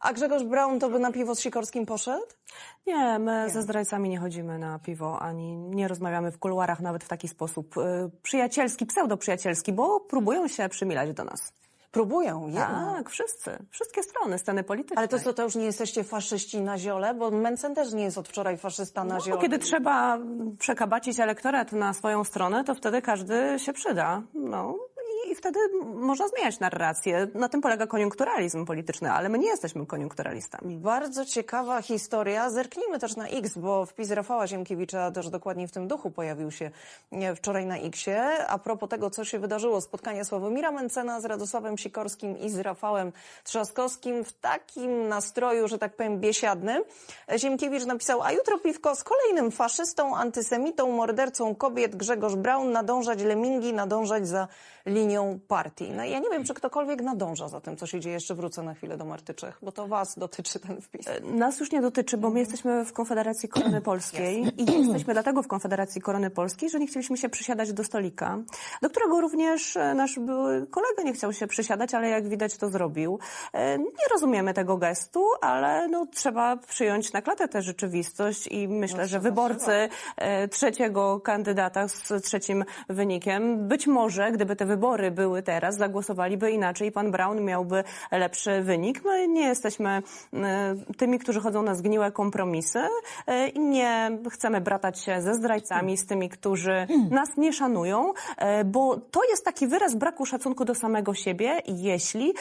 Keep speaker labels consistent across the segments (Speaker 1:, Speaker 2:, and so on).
Speaker 1: A Grzegorz Braun to by na piwo z Sikorskim poszedł?
Speaker 2: Nie, my ze zdrajcami nie chodzimy na piwo, ani nie rozmawiamy w kuluarach nawet w taki sposób y, przyjacielski, pseudoprzyjacielski, bo próbują się przymilać do nas.
Speaker 1: Próbują, jednak.
Speaker 2: Tak, wszyscy, wszystkie strony sceny politycznej.
Speaker 1: Ale to co, to już nie jesteście faszyści na ziole? Bo Mencen też nie jest od wczoraj faszysta na
Speaker 2: No,
Speaker 1: ziole.
Speaker 2: kiedy trzeba przekabacić elektorat na swoją stronę, to wtedy każdy się przyda. No wtedy można zmieniać narrację. Na tym polega koniunkturalizm polityczny, ale my nie jesteśmy koniunkturalistami.
Speaker 1: Bardzo ciekawa historia. Zerknijmy też na X, bo wpis Rafała Ziemkiewicza też dokładnie w tym duchu pojawił się nie, wczoraj na Xie. A propos tego, co się wydarzyło, spotkanie Sławomira Mencena z Radosławem Sikorskim i z Rafałem Trzaskowskim w takim nastroju, że tak powiem, biesiadnym. Ziemkiewicz napisał, a jutro piwko z kolejnym faszystą, antysemitą, mordercą kobiet Grzegorz Braun, nadążać lemingi, nadążać za linią partii. No ja nie wiem, czy ktokolwiek nadąża za tym, co się dzieje. Jeszcze wrócę na chwilę do Marty Czech, bo to was dotyczy ten wpis.
Speaker 2: Nas już nie dotyczy, bo my jesteśmy w Konfederacji Korony Polskiej i jesteśmy dlatego w Konfederacji Korony Polskiej, że nie chcieliśmy się przysiadać do stolika, do którego również e, nasz były kolega nie chciał się przysiadać, ale jak widać to zrobił. E, Nie rozumiemy tego gestu, ale no, trzeba przyjąć na klatę tę rzeczywistość i myślę, że wyborcy e, trzeciego kandydata z trzecim wynikiem, być może gdyby te wybory były teraz, zagłosowaliby inaczej i pan Brown miałby lepszy wynik. My nie jesteśmy e, tymi, którzy chodzą na zgniłe kompromisy e, i nie chcemy bratać się ze zdrajcami, z tymi, którzy nas nie szanują, e, bo to jest taki wyraz braku szacunku do samego siebie, jeśli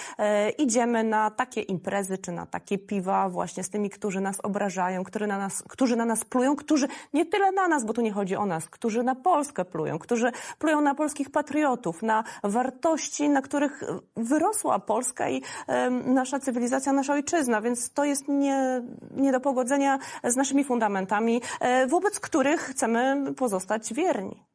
Speaker 2: idziemy na takie imprezy czy na takie piwa właśnie z tymi, którzy nas obrażają, którzy na nas, którzy na nas plują, którzy nie tyle na nas, bo tu nie chodzi o nas, którzy na Polskę plują, którzy plują na polskich patriotów, na wartości, na których wyrosła Polska i nasza cywilizacja, nasza ojczyzna, więc to jest nie, nie do pogodzenia z naszymi fundamentami, e, wobec których chcemy pozostać wierni.